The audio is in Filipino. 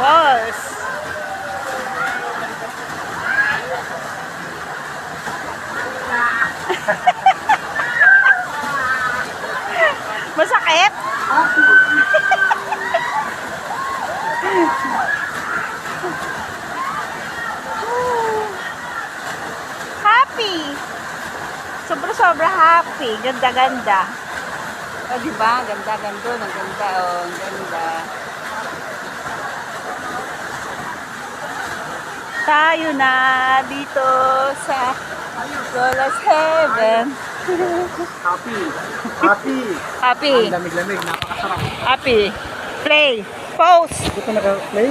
False. Masakit? happy. Sobra-sobra happy. Ganda-ganda. Oh, o, diba? Ganda-ganda. Ang ganda. Oh, ang ganda. Tayo na dito sa Lola's Heaven. Happy. Happy. Happy. Ang lamig-lamig. Napakasarap. Happy. Play. Pose. Gusto nag-play?